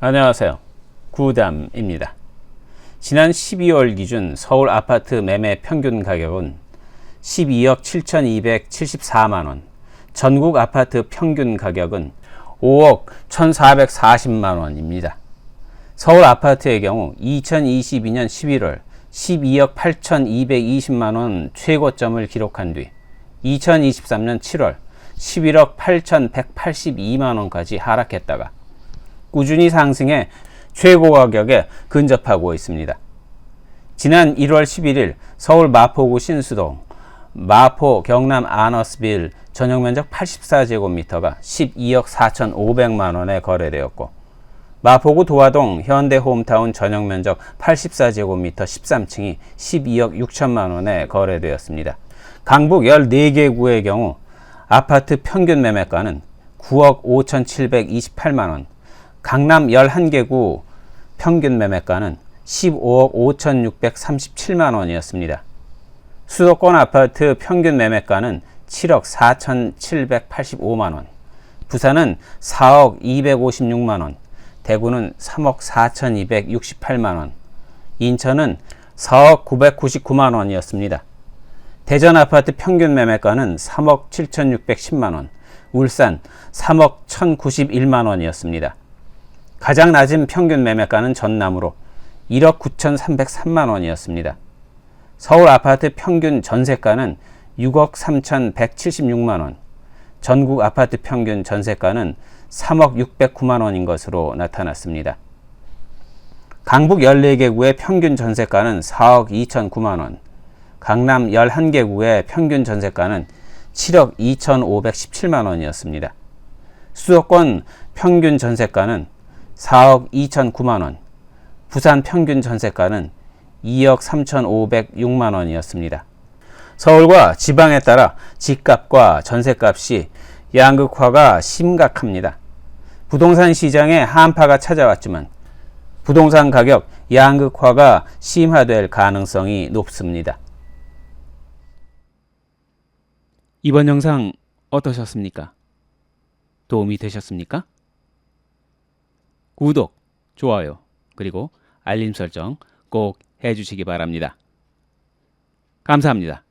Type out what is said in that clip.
안녕하세요. 구담입니다. 지난 12월 기준 서울 아파트 매매 평균 가격은 12억 7,274만 원, 전국 아파트 평균 가격은 5억 1,440만 원입니다. 서울 아파트의 경우 2022년 11월 12억 8,220만 원 최고점을 기록한 뒤 2023년 7월 11억 8,182만 원까지 하락했다가 꾸준히 상승해 최고 가격에 근접하고 있습니다. 지난 1월 11일 서울 마포구 신수동 마포 경남 아너스빌 전용 면적 84제곱미터가 12억 4,500만 원에 거래되었고 마포구 도화동 현대 홈타운 전용 면적 84제곱미터 13층이 12억 6천만 원에 거래되었습니다. 강북 14개 구의 경우 아파트 평균 매매가는 9억 5,728만 원, 강남 11개 구 평균 매매가는 15억 5,637만 원이었습니다. 수도권 아파트 평균 매매가는 7억 4,785만 원, 부산은 4억 256만 원, 대구는 3억 4,268만 원, 인천은 4억 999만 원이었습니다. 대전 아파트 평균 매매가는 3억 7,610만 원, 울산 3억 1,091만 원이었습니다. 가장 낮은 평균 매매가는 전남으로 1억 9,303만 원이었습니다. 서울 아파트 평균 전세가는 6억 3,176만 원, 전국 아파트 평균 전세가는 3억 609만 원인 것으로 나타났습니다. 강북 14개 구의 평균 전세가는 4억 2,009만 원, 강남 11개 구의 평균 전세가는 7억 2,517만 원이었습니다. 수도권 평균 전세가는 4억 2,009만 원, 부산 평균 전세가는 2억 3,506만 원이었습니다. 서울과 지방에 따라 집값과 전세값이 양극화가 심각합니다. 부동산 시장에 한파가 찾아왔지만 부동산 가격 양극화가 심화될 가능성이 높습니다. 이번 영상 어떠셨습니까? 도움이 되셨습니까? 구독, 좋아요, 그리고 알림 설정 꼭 해주시기 바랍니다. 감사합니다.